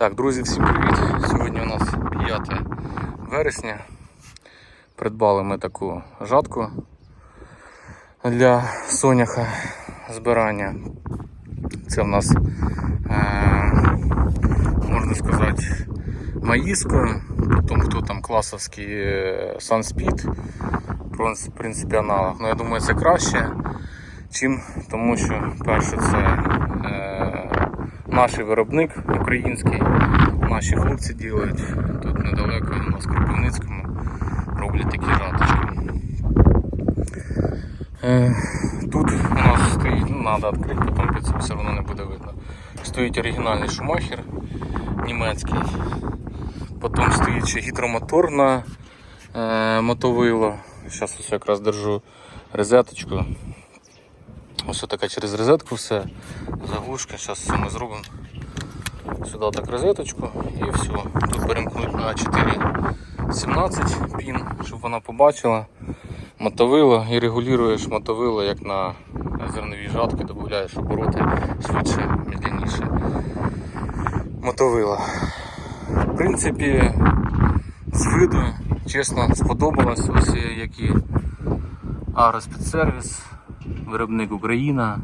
Так, друзі, всім привіт! Сьогодні у нас 5 вересня. Придбали ми таку жатку для соняха збирання. Це в нас, е, можна сказати, маїско, потім хто там класовський е, Sunspeed, в принципі, аналог. Ну, я думаю, це краще, чим, тому що перше це наш виробник український, наші хлопці ділають тут недалеко, у нас в Кропивницькому роблять такі жаточки. Е, Тут у нас стоїть, ну треба відкрити, потім під все одно не буде видно. Стоїть оригінальний шумахер німецький. Потім стоїть ще гідромотор на е, мотовило. Зараз ось якраз держу розеточку. Ось така через розетку все. Заглушка. Зараз все ми зробимо. Сюди так розеточку і все. Тут перемкнуть на 4.17 пін, щоб вона побачила мотовило і регулюєш мотовило, як на зернові жатки, додаєш обороти швидше, медленніше. Мотовило. В принципі, з виду, чесно, сподобалось ось які агроспецсервіс, виробник Україна,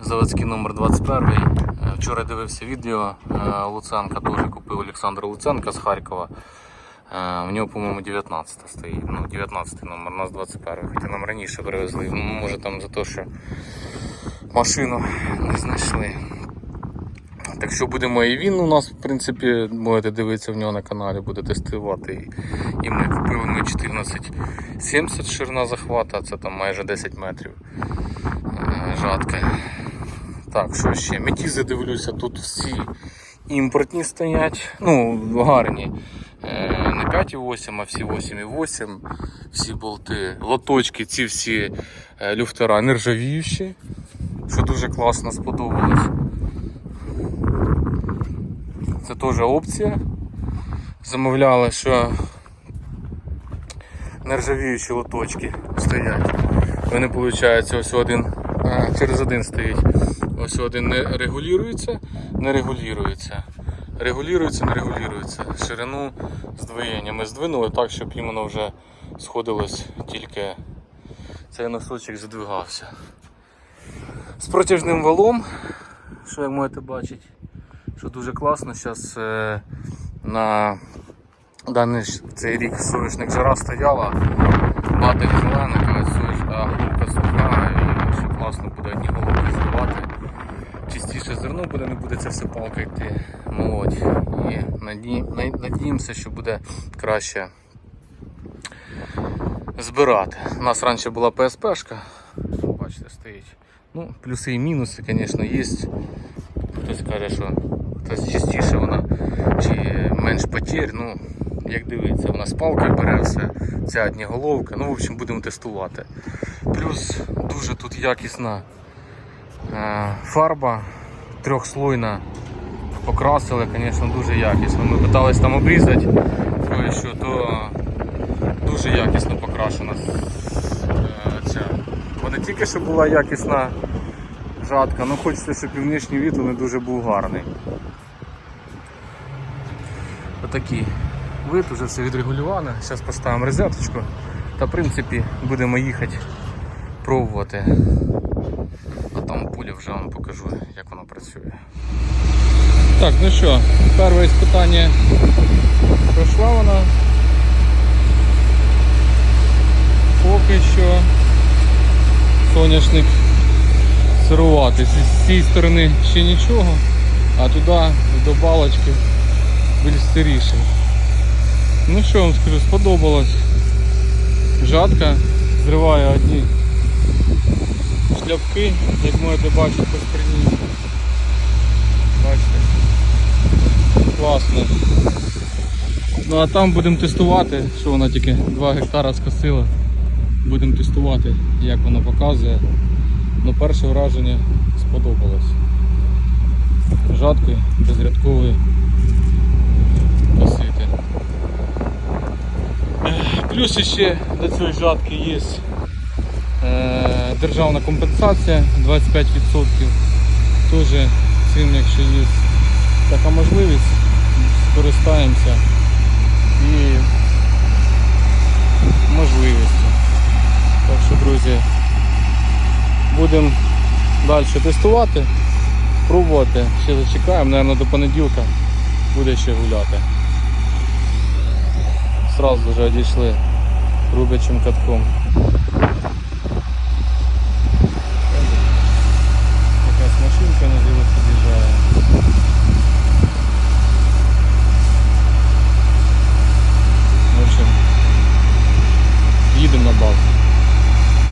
заводський номер 21. Е, Вчора дивився відео е, Луценка, теж купив Олександр Луценка з Харкова. У нього, по-моєму, 19 стоїть. Ну, 19 номер, у нас 21. Хоча нам раніше привезли. Ну, може там за те, що машину не знайшли. Так що будемо і він у нас, в принципі, можете дивитися в нього на каналі, буде тестувати. І, ми купили ми 1470 ширина захвата, це там майже 10 метрів е, жатки. Так, що ще? Метізи дивлюся, тут всі імпортні стоять. Ну, гарні. Е, Не 5,8, а всі 8,8. Всі болти. Лоточки, ці всі е, люфтера нержавіючі, що дуже класно сподобалось. Це теж опція. Замовляли, що нержавіючі лоточки стоять. Вони, виходить, ось один через один стоїть. Ось один не регулюється, не регулюється. Регулюється, не регулюється. Ширину здвоєння ми здвинули так, щоб іменно вже сходилось тільки цей носочок задвигався. З протяжним валом, що як можете бачити, що дуже класно. Зараз е, на даний цей рік соняшник жара стояла, батель зелена, кажуть, а головка суха, і що класно буде одні головки зливати. Чистіше зерно буде, не буде це все палка йти молоть. І наді... надіємося, що буде краще збирати. У нас раніше була ПСПшка, бачите, стоїть. Ну, плюси і мінуси, звісно, є. Хтось каже, що хтось частіше вона чи менш потерь. Ну, як дивиться, вона з палки бере все, ця одні головка. Ну, в общем, будемо тестувати. Плюс дуже тут якісна е, фарба, трьохслойна. Покрасили, звісно, дуже якісно. Ми питались там обрізати кое-що, то дуже якісно покрашена е, ця. Бо не тільки що була якісна жатка, ну хочеться, щоб і внешній від не дуже був гарний. Отакий вид, вже все відрегулювано. Зараз поставимо розеточку та в принципі будемо їхати пробувати. А там пуля вже вам покажу, як воно працює. Так, ну що, перше іспитання пройшла вона. Поки що соняшник сирувати. З цієї сторони ще нічого, а туди до балочки більш сиріше. Ну що вам скажу, сподобалось. Жатка зриває одні шляпки, як можете бачити по сприні. Бачите. Класно. Ну а там будемо тестувати, що вона тільки 2 гектара скосила. Будемо тестувати, як воно показує. Ну перше враження сподобалось. Жаткою безрядковою косити. Ех, Плюс ще до цієї жатки є е, державна компенсація 25%. Теж цим, якщо є така можливість, скористаємося і можливістю. Так що, друзі, будемо далі тестувати, пробувати. Ще зачекаємо, мабуть, до понеділка буде ще гуляти. Сразу вже одійшли рубячим катком.